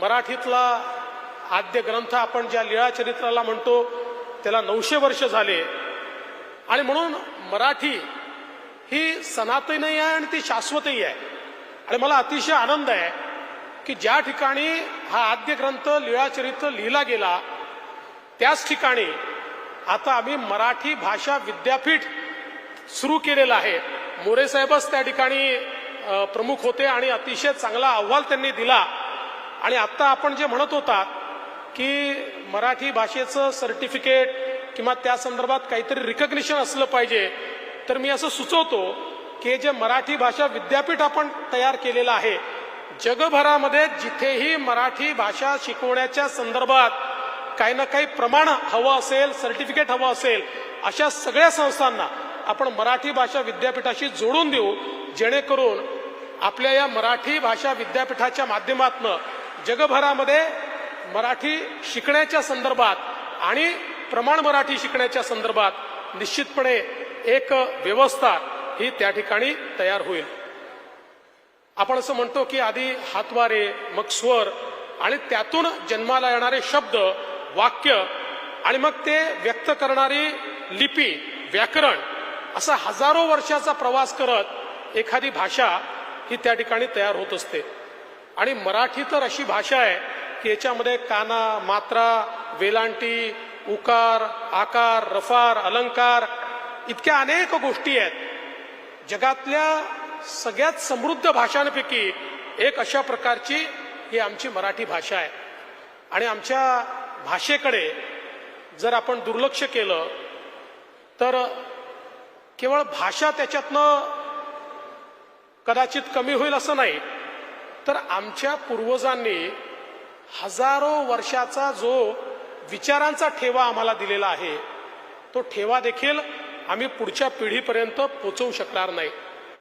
मराठीतला आद्य ग्रंथ आपण ज्या लीळाचरित्राला म्हणतो त्याला नऊशे वर्ष झाले. आणि म्हणून मराठी ही सनातनही आहे आणि ती शाश्वतही आहे. आणि मला अतिशय आनंद आहे की ज्या ठिकाणी हा आद्य ग्रंथ लीळाचरित्र लिहिला गेला त्याच ठिकाणी आता आम्ही मराठी भाषा विद्यापीठ सुरू केलेलं आहे. मोरे साहेबच त्या ठिकाणी प्रमुख होते आणि अतिशय चांगला अहवाल त्यांनी दिला. आणि आता आपण जे म्हणत होता की मराठी भाषेचं सर्टिफिकेट किंवा त्या संदर्भात काहीतरी रिकग्निशन असलं पाहिजे तर मी असं सुचवतो की जे मराठी भाषा विद्यापीठ आपण तयार केलेलं आहे जगभरामध्ये जिथेही मराठी भाषा शिकवण्याच्या संदर्भात काही ना काही प्रमाण हवं असेल सर्टिफिकेट हवं असेल अशा सगळ्या संस्थांना आपण मराठी भाषा विद्यापीठाशी जोडून देऊ जेणेकरून आपल्या या मराठी भाषा विद्यापीठाच्या माध्यमातनं जगभरामध्ये मराठी शिकण्याच्या संदर्भात आणि प्रमाण मराठी शिकण्याच्या संदर्भात निश्चितपणे एक व्यवस्था ही त्या ठिकाणी तयार होईल. आपण असं म्हणतो की आधी हातवारे मग स्वर आणि त्यातून जन्माला येणारे शब्द वाक्य आणि मग ते व्यक्त करणारी लिपी व्याकरण असा हजारो वर्षाचा प्रवास करत एखादी भाषा ही त्या ठिकाणी तयार होत असते. आणि मराठी तर अशी भाषा आहे की याच्यामध्ये काना मात्रा वेलांटी उकार आकार रफार अलंकार इतक्या अनेक गोष्टी आहेत. जगातल्या सगळ्यात समृद्ध भाषांपैकी एक अशा प्रकारची ही आमची मराठी भाषा आहे. आणि आमच्या भाषेकडे जर आपण दुर्लक्ष केलं तर केवळ भाषा त्याच्यातनं कदाचित कमी होईल असं नाही. तर आमच्या पूर्वजांनी हजारो वर्षाचा जो विचारांचा ठेवा आम्हाला दिलेला आहे तो ठेवा देखील आम्ही पुढच्या पिढीपर्यंत पोचवू शकणार नाही.